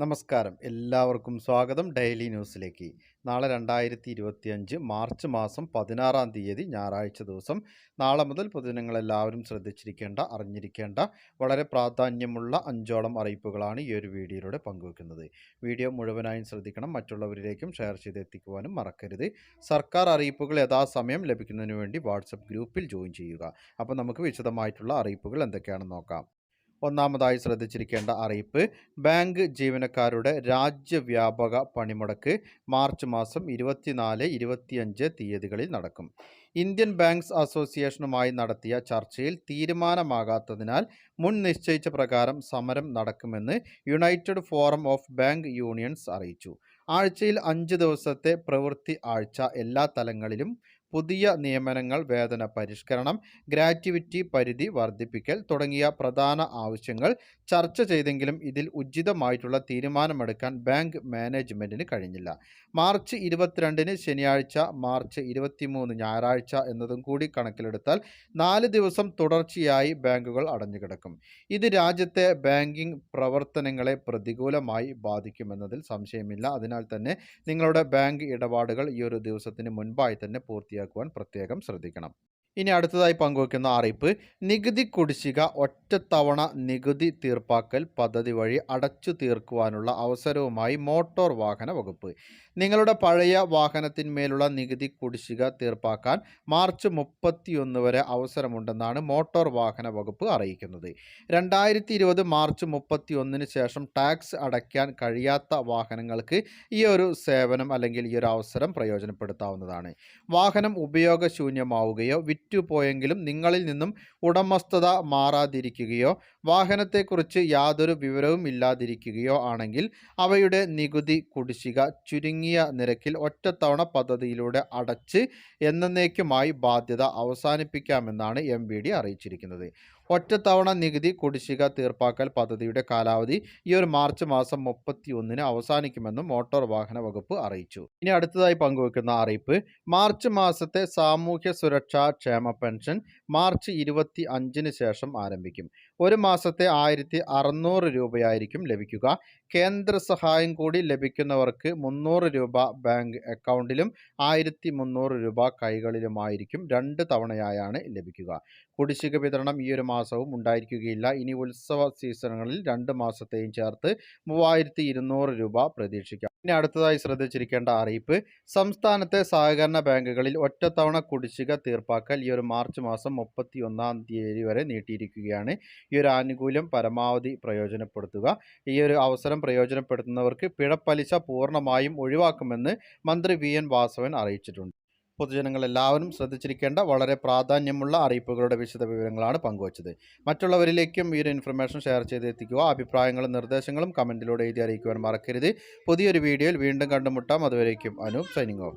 നമസ്കാരം. എല്ലാവർക്കും സ്വാഗതം ഡെയിലി ന്യൂസിലേക്ക്. നാളെ രണ്ടായിരത്തി ഇരുപത്തിയഞ്ച് മാർച്ച് മാസം പതിനാറാം തീയതി ഞായറാഴ്ച ദിവസം. നാളെ മുതൽ പൊതുജനങ്ങളെല്ലാവരും ശ്രദ്ധിച്ചിരിക്കേണ്ട അറിഞ്ഞിരിക്കേണ്ട വളരെ പ്രാധാന്യമുള്ള അഞ്ചോളം അറിയിപ്പുകളാണ് ഈ ഒരു വീഡിയോയിലൂടെ പങ്കുവെക്കുന്നത്. വീഡിയോ മുഴുവനായും ശ്രദ്ധിക്കണം. മറ്റുള്ളവരിലേക്കും ഷെയർ ചെയ്ത് എത്തിക്കുവാനും മറക്കരുത്. സർക്കാർ അറിയിപ്പുകൾ യഥാസമയം ലഭിക്കുന്നതിന് വേണ്ടി വാട്സപ്പ് ഗ്രൂപ്പിൽ ജോയിൻ ചെയ്യുക. അപ്പോൾ നമുക്ക് വിശദമായിട്ടുള്ള അറിയിപ്പുകൾ എന്തൊക്കെയാണെന്ന് നോക്കാം. ഒന്നാമതായി ശ്രദ്ധിച്ചിരിക്കേണ്ട അറിയിപ്പ്. ബാങ്ക് ജീവനക്കാരുടെ രാജ്യവ്യാപക പണിമുടക്ക് മാർച്ച് മാസം ഇരുപത്തിനാല് ഇരുപത്തിയഞ്ച് തീയതികളിൽ നടക്കും. ഇന്ത്യൻ ബാങ്ക്സ് അസോസിയേഷനുമായി നടത്തിയ ചർച്ചയിൽ തീരുമാനമാകാത്തതിനാൽ മുൻ നിശ്ചയിച്ച പ്രകാരം സമരം നടക്കുമെന്ന് united forum of bank unions അറിയിച്ചു. ആഴ്ചയിൽ അഞ്ച് ദിവസത്തെ പ്രവൃത്തി ആഴ്ച എല്ലാ തലങ്ങളിലും പുതിയ നിയമനങ്ങൾ വേതന പരിഷ്കരണം ഗ്രാറ്റുവിറ്റി പരിധി വർദ്ധിപ്പിക്കൽ തുടങ്ങിയ പ്രധാന ആവശ്യങ്ങൾ ചർച്ച ചെയ്തെങ്കിലും ഇതിൽ ഉചിതമായിട്ടുള്ള തീരുമാനമെടുക്കാൻ ബാങ്ക് മാനേജ്മെന്റിന് കഴിഞ്ഞില്ല. മാർച്ച് ഇരുപത്തിരണ്ടിന് ശനിയാഴ്ച മാർച്ച് ഇരുപത്തിമൂന്ന് ഞായറാഴ്ച എന്നതും കൂടി കണക്കിലെടുത്താൽ നാല് ദിവസം തുടർച്ചയായി ബാങ്കുകൾ അടഞ്ഞുകിടക്കും. ഇത് രാജ്യത്തെ ബാങ്കിംഗ് പ്രവർത്തനങ്ങളെ പ്രതികൂലമായി ബാധിക്കുമെന്നതിൽ സംശയമില്ല. അതിനാൽ തന്നെ നിങ്ങളുടെ ബാങ്ക് ഇടപാടുകൾ ഈ ഒരു ദിവസത്തിന് മുൻപായി തന്നെ പൂർത്തിയാക്കുവാൻ പ്രത്യേകം ശ്രദ്ധിക്കണം ഇനി അടുത്തതായി പങ്കുവയ്ക്കുന്ന അറിയിപ്പ് നികുതി കുടിശ്ശിക ഒറ്റത്തവണ നികുതി തീർപ്പാക്കൽ പദ്ധതി വഴി അടച്ചു തീർക്കുവാനുള്ള അവസരവുമായി മോട്ടോർ വാഹന വകുപ്പ്. നിങ്ങളുടെ പഴയ വാഹനത്തിന്മേലുള്ള നികുതി കുടിശ്ശിക തീർപ്പാക്കാൻ മാർച്ച് മുപ്പത്തിയൊന്ന് വരെ അവസരമുണ്ടെന്നാണ് മോട്ടോർ വാഹന വകുപ്പ് അറിയിക്കുന്നത്. രണ്ടായിരത്തി ഇരുപത് മാർച്ച് മുപ്പത്തി ഒന്നിന് ശേഷം ടാക്സ് അടയ്ക്കാൻ കഴിയാത്ത വാഹനങ്ങൾക്ക് ഈ ഒരു സേവനം അല്ലെങ്കിൽ ഈ ഒരു അവസരം പ്രയോജനപ്പെടുത്താവുന്നതാണ്. വാഹനം ഉപയോഗശൂന്യമാവുകയോ വിറ്റുപോയെങ്കിലും നിങ്ങളിൽ നിന്നും ഉടമസ്ഥത മാറാതിരിക്കുകയോ വാഹനത്തെക്കുറിച്ച് യാതൊരു വിവരവും ഇല്ലാതിരിക്കുകയോ ആണെങ്കിൽ അവയുടെ നികുതി കുടിശ്ശിക ചുരുങ്ങിയ നിരക്കിൽ ഒറ്റത്തവണ പദ്ധതിയിലൂടെ അടച്ച് എന്നേക്കുമായി ബാധ്യത അവസാനിപ്പിക്കാമെന്നാണ് എം അറിയിച്ചിരിക്കുന്നത്. ഒറ്റത്തവണ നികുതി കുടിശ്ശിക തീർപ്പാക്കൽ പദ്ധതിയുടെ കാലാവധി ഈ ഒരു മാർച്ച് മാസം മുപ്പത്തി ഒന്നിന് അവസാനിക്കുമെന്നും മോട്ടോർ വാഹന വകുപ്പ് അറിയിച്ചു. ഇനി അടുത്തതായി പങ്കുവെക്കുന്ന അറിയിപ്പ് മാർച്ച് മാസത്തെ സാമൂഹ്യ സുരക്ഷാ ക്ഷേമ പെൻഷൻ മാർച്ച് ഇരുപത്തി അഞ്ചിന് ശേഷം ആരംഭിക്കും. ഒരു മാസത്തെ ആയിരത്തി അറുന്നൂറ് രൂപയായിരിക്കും ലഭിക്കുക. കേന്ദ്ര സഹായം കൂടി ലഭിക്കുന്നവർക്ക് മുന്നൂറ് രൂപ ബാങ്ക് അക്കൗണ്ടിലും ആയിരത്തി മുന്നൂറ് രൂപ കൈകളിലുമായിരിക്കും രണ്ട് തവണയായാണ് ലഭിക്കുക. കുടിശ്ശിക വിതരണം ഈ ഒരു മാസവും ഉണ്ടായിരിക്കുകയില്ല. ഇനി ഉത്സവ സീസണുകളിൽ രണ്ട് മാസത്തെയും ചേർത്ത് മൂവായിരത്തി രൂപ പ്രതീക്ഷിക്കാം. ഇനി അടുത്തതായി ശ്രദ്ധിച്ചിരിക്കേണ്ട അറിയിപ്പ്. സംസ്ഥാനത്തെ സഹകരണ ബാങ്കുകളിൽ ഒറ്റത്തവണ കുടിശ്ശിക തീർപ്പാക്കൽ ഈ ഒരു മാർച്ച് മാസം മുപ്പത്തി ഒന്നാം തീയതി വരെ നീട്ടിയിരിക്കുകയാണ്. ഈ ഒരു ആനുകൂല്യം പരമാവധി പ്രയോജനപ്പെടുത്തുക. ഈ ഒരു അവസരം പ്രയോജനപ്പെടുത്തുന്നവർക്ക് പിഴപ്പലിശ പൂർണമായും ഒഴിവാക്കുമെന്ന് മന്ത്രി വി എൻ വാസവൻ അറിയിച്ചിട്ടുണ്ട്. പൊതുജനങ്ങൾ എല്ലാവരും ശ്രദ്ധിച്ചിരിക്കേണ്ട വളരെ പ്രാധാന്യമുള്ള അറിയിപ്പുകളുടെ വിശദ വിവരങ്ങളാണ് പങ്കുവച്ചത്. മറ്റുള്ളവരിലേക്കും ഈ ഒരു ഇൻഫർമേഷൻ ഷെയർ ചെയ്ത് എത്തിക്കുക അഭിപ്രായങ്ങളും നിർദ്ദേശങ്ങളും കമന്റിലൂടെ എഴുതി അറിയിക്കുവാൻ മറക്കരുത്. പുതിയൊരു വീഡിയോയിൽ വീണ്ടും കണ്ടുമുട്ടാം. അതുവരേക്കും അനൂപ് സൈനിങ് ഓഫ്